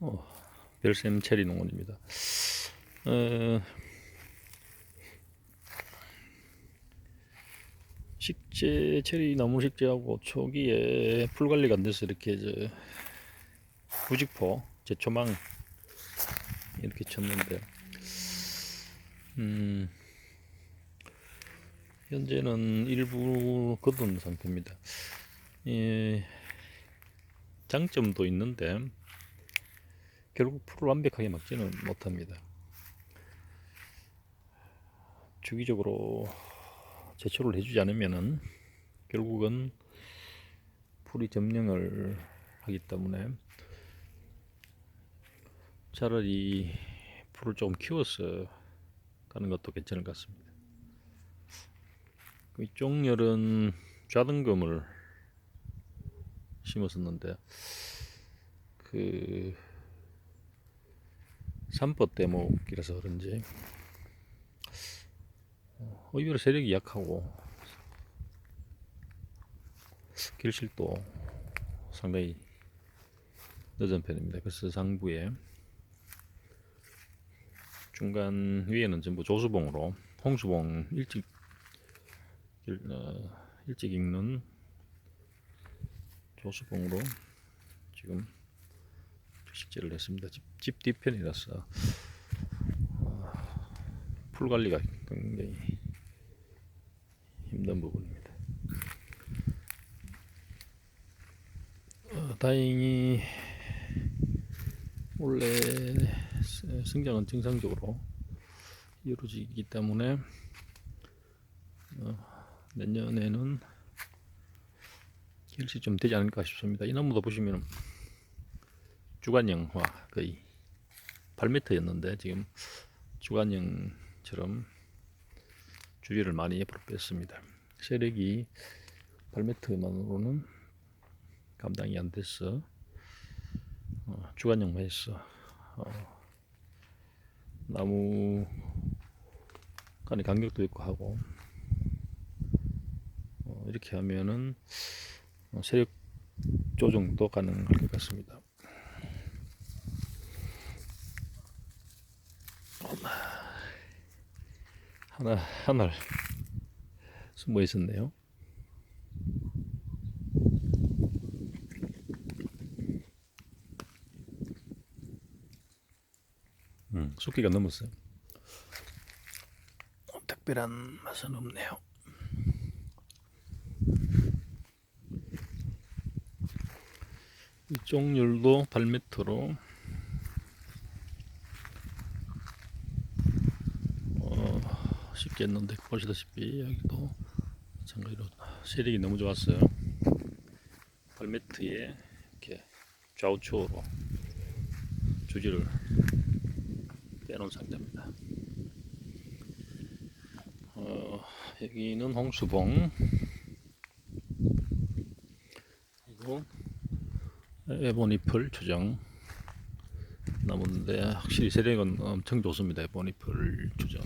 어, 별샘 체리 농원입니다. 어, 식재 체리 나무 식재하고 초기에 풀 관리가 안 돼서 이렇게 저 부직포 제초망 이렇게 쳤는데 음 현재는 일부 거둔 상태입니다. 예, 장점도 있는데 결국 풀을 완벽하게 막지는 못합니다. 주기적으로 제초를 해주지 않으면은 결국은 풀이 점령을 하기 때문에 차라리 풀을 조금 키워서 가는 것도 괜찮을 것 같습니다. 그 이쪽 열은 좌등금을 심었었는데 그 산법 대목이라서 그런지. 어, 오히려 세력이 약하고. 길실도 상당히 늦은 편입니다. 그래서 상부에. 중간 위에는 전부 조수봉으로 홍수봉 일찍 길- 어, 일찍 익는 조수봉으로 지금 식재를 했습니다. 집, 집 뒤편이라서 어, 풀 관리가 굉장히 힘든 부분입니다. 어, 다행히 원래 스- 성장은 정상적으로 이루어지기 때문에 어, 내년에는 일시 좀 되지 않을까 싶습니다. 이 나무도 보시면 주간형화 거의 8m였는데 지금 주간형처럼 주위를 많이 옆으로 뺐습니다. 세력이 8m만으로는 감당이 안 돼서 어, 주간형화해서 어, 나무 간의 간격도 있고 하고 어, 이렇게 하면은 어, 세력 조정도 가능할 것 같습니다. 하나 하나 숨어 있었네요. 음, 숫기가 넘었어요. 어, 특별한 맛은 없네요. 이쪽 열도 8m로 어, 쉽게 했는데 보시다시피 여기도 마찬가지로 세력이 너무 좋았어요. 8m에 이렇게 좌우측으로 주지를 빼놓은 상태입니다. 어, 여기는 홍수봉 그리고 에보니플 추정 나무인데 확실히 세력은 엄청 좋습니다. 에보니플 추정